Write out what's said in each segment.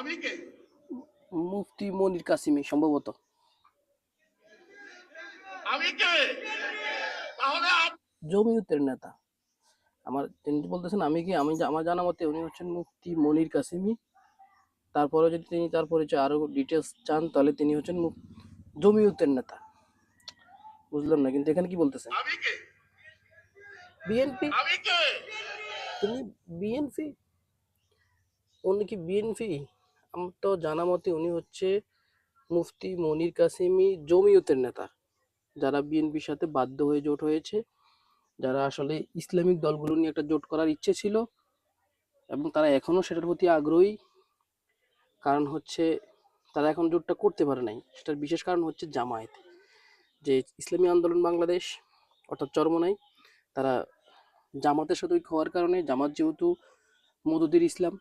আমি কে? মুফতি মনির কাসিমি সম্ভবত। আমি কে? তাহলে জমিয়তের নেতা। আমার তিনি বলতেছেন আমি কি আমি আমার জানা মতে উনি হচ্ছেন মুফতি মনির কাসিমি। তারপরে যদি তিনি তার পরিচয় আরও ডিটেলস চান তাহলে তিনি হচ্ছেন জমিয়তের নেতা। বুঝলাম না কিন্তু এখানে কি বলতেছেন? বিএনপি? তিনি বিএনপি? উনি কি বিএনপি? আমার তো জানা মতে উনি হচ্ছে মুফতি মনির কাসিমি জমিয়তের নেতা, যারা বিএনপির সাথে বাধ্য হয়ে জোট হয়েছে, যারা আসলে ইসলামিক দলগুলো নিয়ে একটা জোট করার ইচ্ছে ছিল এবং তারা এখনও সেটার প্রতি আগ্রহী। কারণ হচ্ছে তারা এখন জোটটা করতে পারে নাই। সেটার বিশেষ কারণ হচ্ছে জামায়াত। যে ইসলামী আন্দোলন বাংলাদেশ অর্থাৎ চরমনাই তারা জামাতের সাথে ঐক্য হওয়ার কারণে, জামাত যেহেতু মদুদের ইসলাম,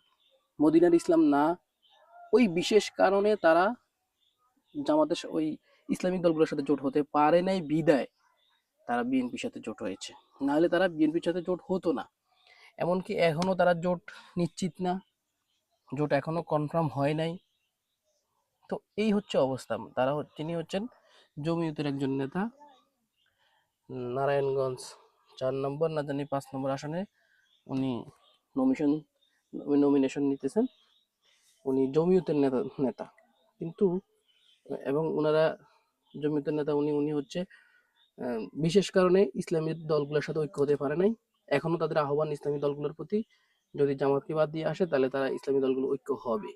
মদিনার ইসলাম না ওই বিশেষ কারণে তারা জামাতের ওই ইসলামিক দলগুলোর সাথে জোট হতে পারে নাই বিদায়। তারা বিএনপির সাথে জোট হয়েছে। নাহলে তারা বিএনপির সাথে জোট হতো না। এমনকি এখনও তারা জোট নিশ্চিত না। জোট এখনও কনফার্ম হয় নাই। তো এই হচ্ছে অবস্থা। তারা তিনি হচ্ছেন জমিয়তের একজন নেতা। নারায়ণগঞ্জ চার নম্বর, না জানি পাঁচ নম্বর আসনে উনি নমিশন নমিনেশন নিতেছেন। উনি জমিয়তের নেতা নেতা। কিন্তু এবং ওনারা জমিয়তের নেতা উনি উনি হচ্ছে বিশেষ কারণে ইসলামী দলগুলোর সাথে ঐক্য হতে পারে নাই। এখনও তাদের আহ্বান ইসলামী দলগুলোর প্রতি যদি জামাতকে বাদ দিয়ে আসে তাহলে তারা ইসলামী দলগুলো ঐক্য হবে।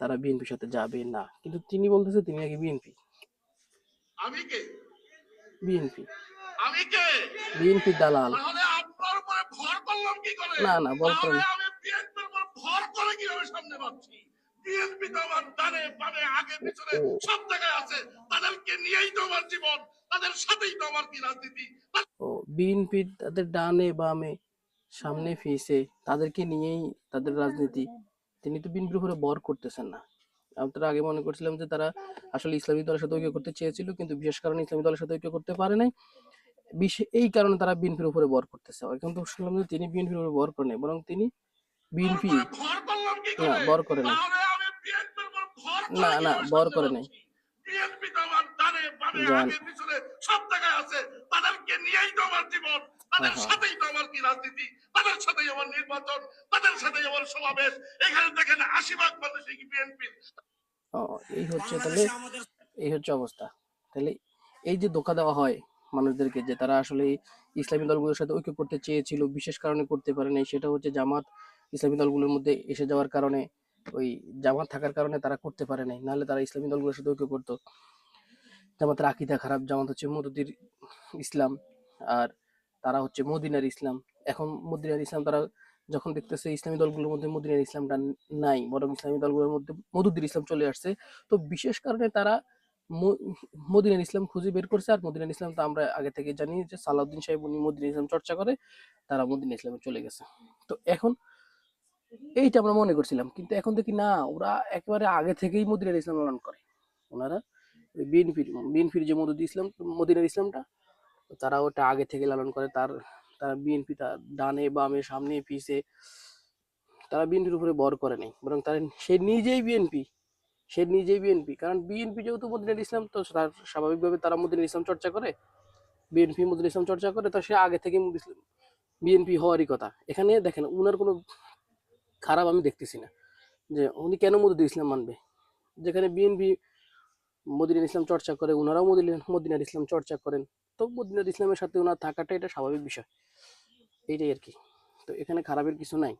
তারা বিএনপির সাথে যাবে না। কিন্তু তিনি বলতেছে তিনি নাকি বিএনপি। আমি কে? বিএনপি। আমি কে? বিএনপি দালাল। তাহলে আপনার উপরে ভর করলাম কি করে? না, না, ভর তাহলে আমি বিএনপির উপর ভর করে কীভাবে সামনে বিএনপি তো আমার ডানে বামে আগে পিছনে সব জায়গায় আছে। তাদেরকে নিয়েই তো আমার জীবন তাদের সাথেই তো আমার কি রাজনীতি। ও বিএনপি তাদের ডানে বামে সামনে ফিসে তাদেরকে নিয়েই তাদের রাজনীতি। তিনি তো বিএনপির উপরে বর করতেছেন না। আপনারা আগে মনে করছিলাম যে তারা আসলে ইসলামী দলের সাথে ঐক্য করতে চেয়েছিল কিন্তু বিশেষ কারণে ইসলামী দলের সাথে ঐক্য করতে পারে নাই। এই কারণে তারা বিএনপির উপরে বর করতেছে। কিন্তু শুনলাম যে তিনি বিএনপির উপরে বর করেন বরং তিনি বিএনপি উপরে ভর করলাম না, করে। না, না, সামনে করে নাই। বিএনপি তো আমার ডানে বামে আগে পিছনে সব জায়গায় আছে। তাদেরকে নিয়েই তো আমার জীবন। তাদের সাথেই তো আমার কি রাজনীতি? তাদের সাথেই আমার নির্বাচন। তাদের সাথেই আমার সমাবেশ। এখানে দেখেন আশি ভাগ মানুষ কি বিএনপির ও, এই হচ্ছে তাহলে এই হচ্ছে অবস্থা। তাহলে এই যে ধোকা দেওয়া হয় মানুষদেরকে যে তারা আসলে ইসলামী দলগুলোর সাথে ঐক্য করতে চেয়েছিল বিশেষ কারণে করতে পারেনি সেটা হচ্ছে জামাত ইসলামী দলগুলোর মধ্যে এসে যাওয়ার কারণে। ওই জামাত থাকার কারণে তারা করতে পারে নাই। নাহলে তারা ইসলামী দলগুলোর সাথে ঐক্য করতো। জামাতের আকিদা খারাপ, জামাত হচ্ছে মদুদির ইসলাম আর তারা হচ্ছে মদিনার ইসলাম। এখন মদিনার ইসলাম তারা যখন দেখতেছে ইসলামী দলগুলোর মধ্যে মদিনার ইসলামটা নাই, বরং ইসলামী দলগুলোর মধ্যে মধুদ্দির ইসলাম চলে আসছে, তো বিশেষ কারণে তারা মদিনার ইসলাম খুঁজে বের করছে আর মদিনার ইসলাম তো আমরা আগে থেকে জানি যে সালাউদ্দিন সাহেব, উনি মদিনার ইসলাম চর্চা করে, তারা মদিনা ইসলামে চলে গেছে। তো এখন এইটা আমরা মনে করছিলাম। কিন্তু এখন দেখি না, ওরা একেবারে আগে থেকেই মদিনার ইসলাম লালন করে। ওনারা বিএনপির বিএনপির যে মদুদ ইসলাম, মদিনার ইসলামটা, তারা ওটা আগে থেকে লালন করে। তার, তারা বিএনপি তার ডানে, বামে, সামনে, পিছে, তারা বিএনপির উপরে বর করে নাই। বরং তারা সে নিজেই বিএনপি, সে নিজেই বিএনপি। কারণ বিএনপি যেহেতু মদিনার ইসলাম, তো তার স্বাভাবিকভাবে তারা মদিনার ইসলাম চর্চা করে। বিএনপি মদিনার ইসলাম চর্চা করে, তো সে আগে থেকে বিএনপি হওয়ারই কথা। এখানে দেখেন, উনার কোনো খারাপ আমি দেখতেছি না। যে উনি কেন মদিনার ইসলাম মানবে? যেখানে বিএনপি মদিনার ইসলাম চর্চা করে ওনারাও মদিনার মদিনার ইসলাম চর্চা করেন। তো মদিনার ইসলামের সাথে ওনার থাকাটা এটা স্বাভাবিক বিষয়। এইটাই আর কি। তো এখানে খারাপের কিছু নাই।